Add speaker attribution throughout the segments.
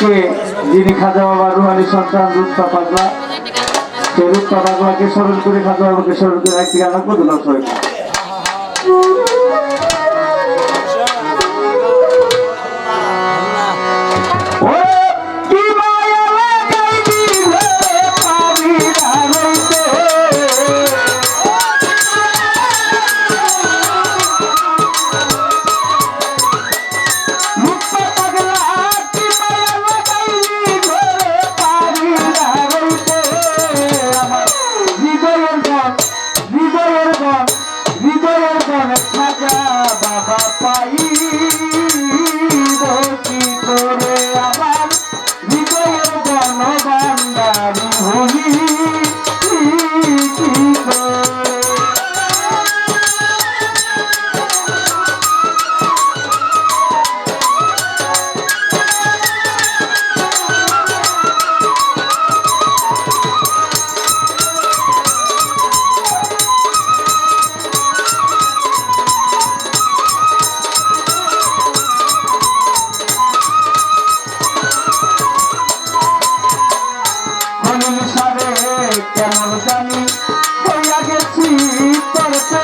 Speaker 1: আজকে যিনি খাজা বাবা রুহানি সন্তান রূপা পাগলা সেই রূপা পাগলাকে স্মরণ করে খাজা বাবাকে স্মরণ করে একটি গান করতে দর্শক বাবা পাই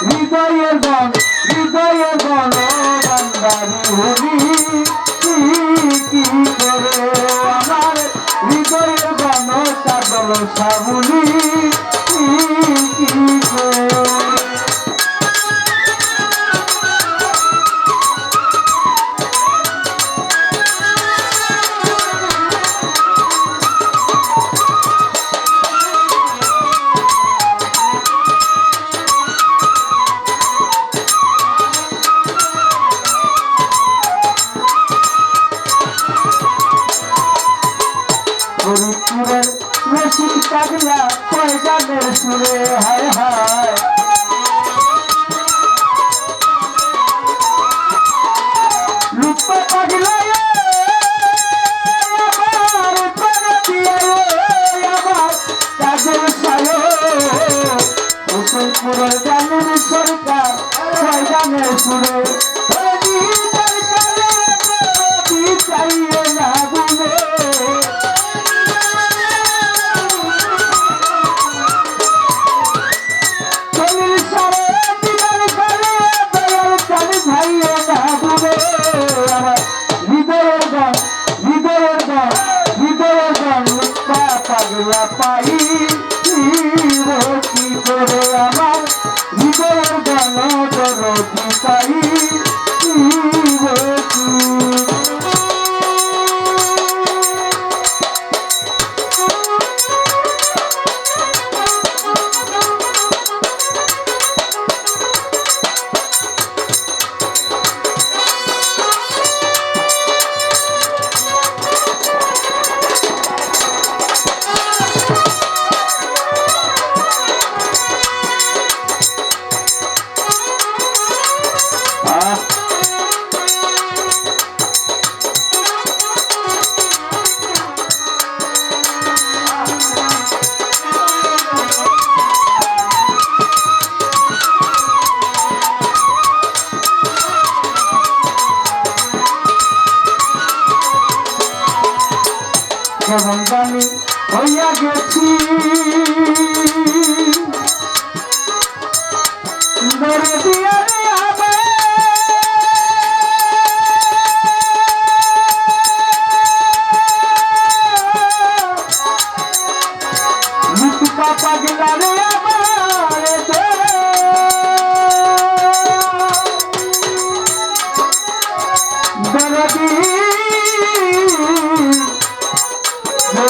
Speaker 1: হৃদয়ের গণ হৃদয়ের গণ বান্দারি হরি কি করে আমার? হৃদয়ের গণ সাবুলি তুই গানের সুরে হাই আমার হৃদয়ের গান পাই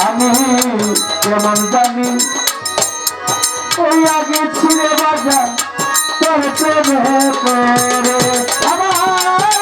Speaker 1: আমি কেমন জানি? ওই আগে রে বাজার তোর করে আমার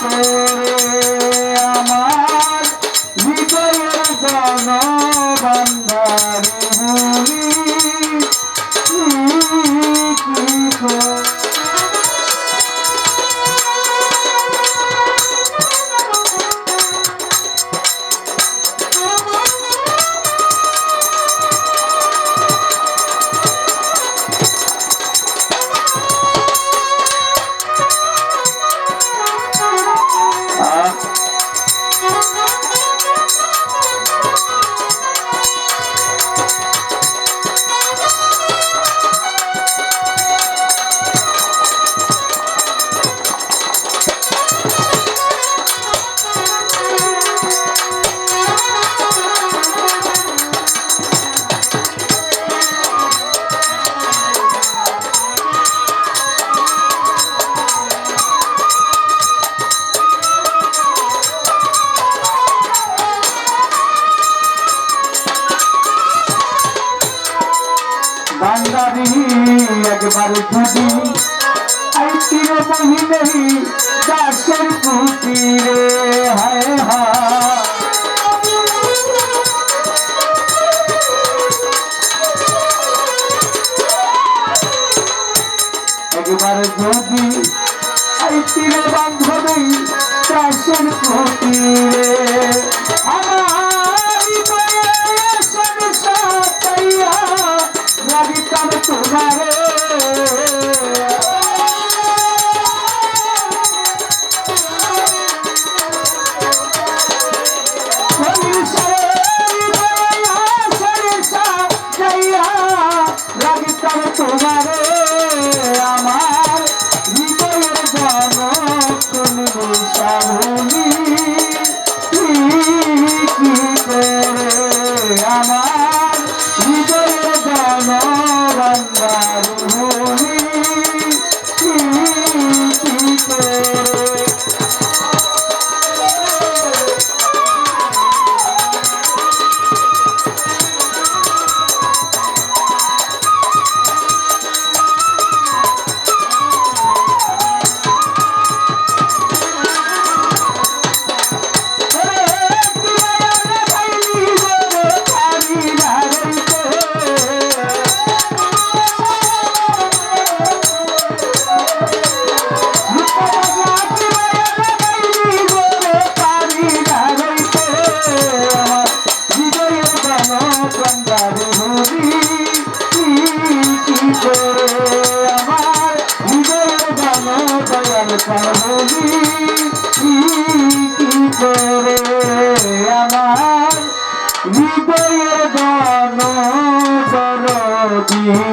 Speaker 1: করে বান্দারি একবারে যদি আইতির মহিনেই দাসের কুটিরে, হায় হায়। একবারে যদি আইতির বান্ধবী দাসের কুটিরে আমার রাগিতাম তোমারে হৃদয়ের দান দরদি বলি